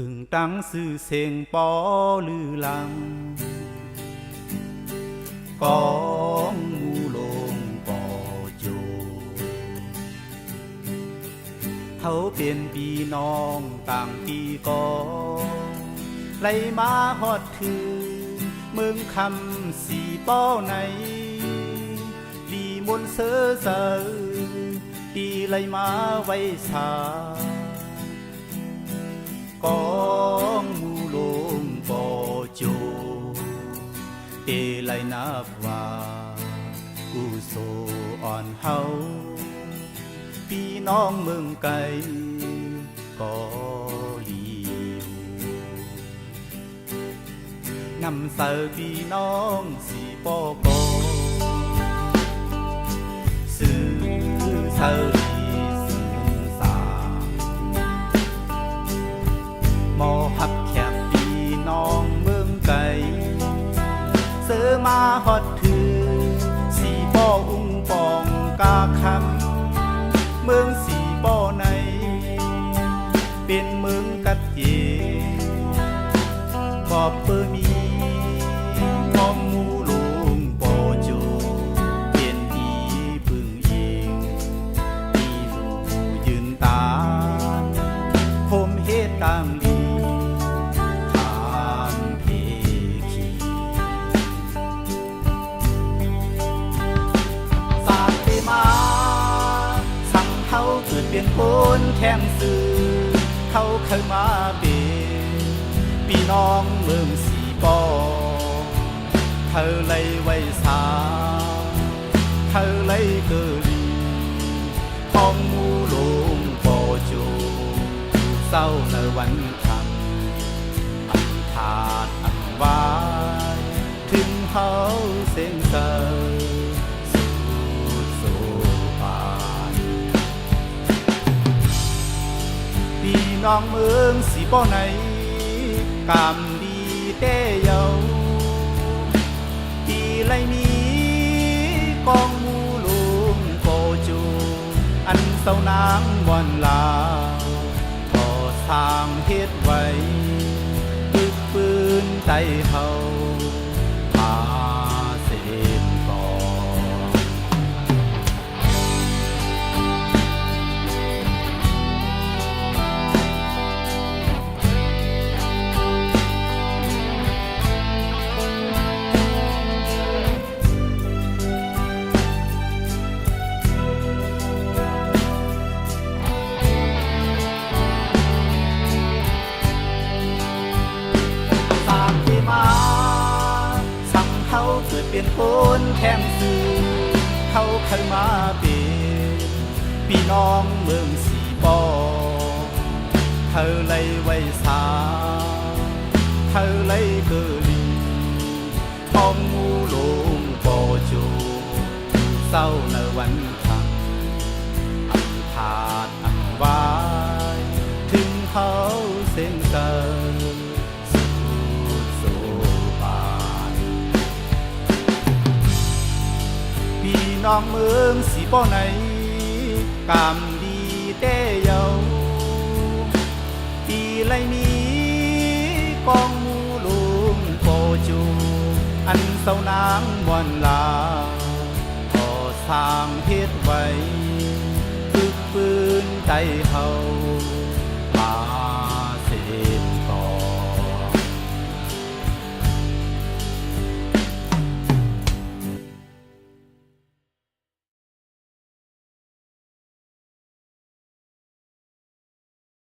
กึ่งตังซื่อเสียงปอลือลังกองมูลงปอโจ เขาเป็นพี่น้องต่างปีกองไลมาฮอดถือเมืองคำสีป้อในดีมนเสือเสือตีไลมาไว้สา นับว่ากูโซอ่อนเฮาพี่น้องเมืองไกลก็ลีวนำเสอพี่น้องสีปอกอซื้อเสอดีสื่อสารหมอหับ เกิดเป็นคนแข่งสื่อเขาเคยมาเป็น พี่น้องเมืองสีปอเธอเลยไว้สาเธอเลยเกิดีของมูหลงปอโจเศร้าในวันคำอันขาดอันวายถึงเขาเส้นเกิสู่สู่านพี่น้องเมืองสีป้อไหน กำดีเต้เยาปีไรมีกองมูลโกจูอันเศร้านางวันลาก็สร้างเฮ็ดไว้ปึกปืนใจเฮา กิดเป็นคนแข่งสื่อเขาเคยมาเป็นพี่น้องเมืองสีปอเธอเลยไว้สาเธอเลยเกลีของมูลงปอจูเศร้าในวัน น้องเมืองสีป้อไหนกำดีเต้เยาปีไรมีกองมูลุงโปจู อันเศร้านางวันลาก็สร้างเฮ็ดไว้ฝึกปืนใจเฮา